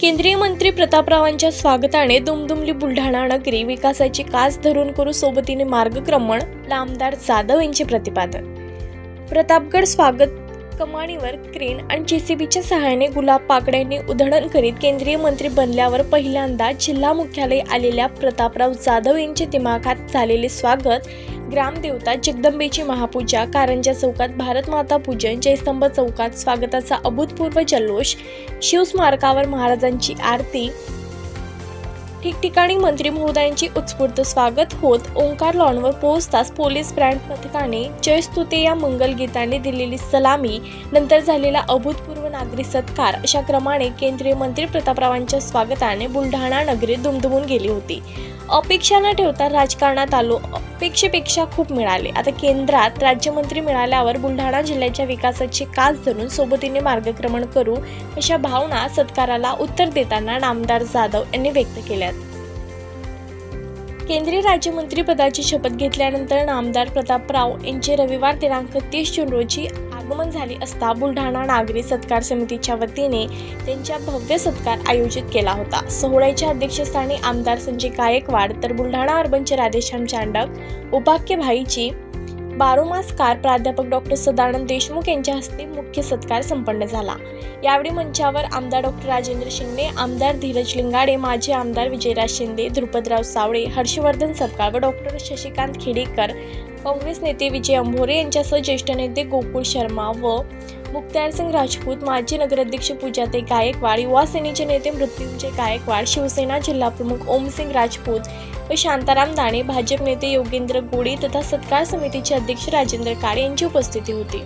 केंद्रीय मंत्री प्रतापरावांच्या स्वागताने दुमदुमली बुलढाणा नगरी विकासाची कास धरून करू सोबतीने मार्गक्रमण लामदार जाधव यांचे प्रतिपादन. प्रतापगड स्वागत कमानीवर क्रेन आणि जेसीबीच्या सहाय्याने गुलाब पाकड्यांनी उधळण करीत केंद्रीय मंत्री बनल्यावर पहिल्यांदा जिल्हा मुख्यालय आलेल्या प्रतापराव जाधव यांचे दिमाखात झालेले स्वागत. ग्रामदेवता जगदंबेची महापूजा कारंजा चौकात भारत माता पूजन जयस्तंभ चौकात स्वागताचा अभूतपूर्व जल्लोष शिवस्मारकावर महाराजांची आरती ठिकठिकाणी मंत्री महोदयांची उत्स्फूर्त स्वागत होत ओंकार लॉनवर पोहोचताच पोलीस ब्रँड पथकाने जयस्तुते या मंगल गीताने दिलेली सलामी नंतर झालेला अभूतपूर्व नागरी सत्कार अशा क्रमाने केंद्रीय मंत्री प्रतापरावांच्या स्वागताने बुलढाणा नगरी दुमदुमून गेली होती. अपेक्षा न ठेवता राजकारणात आलो. अपेक्षेपेक्षा खूप मिळाले. आता केंद्रात राज्यमंत्री मिळाल्यावर बुलढाणा जिल्ह्याच्या विकासाची कास धरून सोबतीने मार्गक्रमण करू अशा भावना सत्काराला उत्तर देताना नामदार जाधव यांनी व्यक्त केल्यात. केंद्रीय राज्यमंत्री पदाची शपथ घेतल्यानंतर नामदार प्रतापराव यांचे रविवार दिनांक तीस जून रोजी आगमन झाले असता बुलढाणा नागरी सत्कार समितीच्या वतीने त्यांच्या भव्य सत्कार आयोजित केला होता. सोहळ्याच्या अध्यक्षस्थानी आमदार संजय गायकवाड तर बुलढाणा अर्बनचे राधेश्याम चांडक उपाख्य भाईची बारोमास कार प्राध्यापक डॉक्टर सदानंद देशमुख यांच्या हस्ते मुख्य सत्कार संपन्न झाला. यावेळी मंचावर आमदार डॉक्टर राजेंद्र शिंगणे आमदार धीरज लिंगाडे माजी आमदार विजयराज शिंदे ध्रुपदराव सावळे हर्षवर्धन सरकार व डॉक्टर शशिकांत खेडेकर काँग्रेस नेते विजय अंभोरे यांच्यासह ज्येष्ठ नेते गोकुळ शर्मा व मुक्तारसिंग राजपूत माजी नगराध्यक्ष पूजाते गायकवाड युवा सेनेचे नेते मृत्युंजय गायकवाड शिवसेना जिल्हाप्रमुख ओमसिंग राजपूत व शांताराम दाणे भाजप नेते योगेंद्र गोडे तथा सत्कार समितीचे अध्यक्ष राजेंद्र काळे यांची उपस्थिती होती.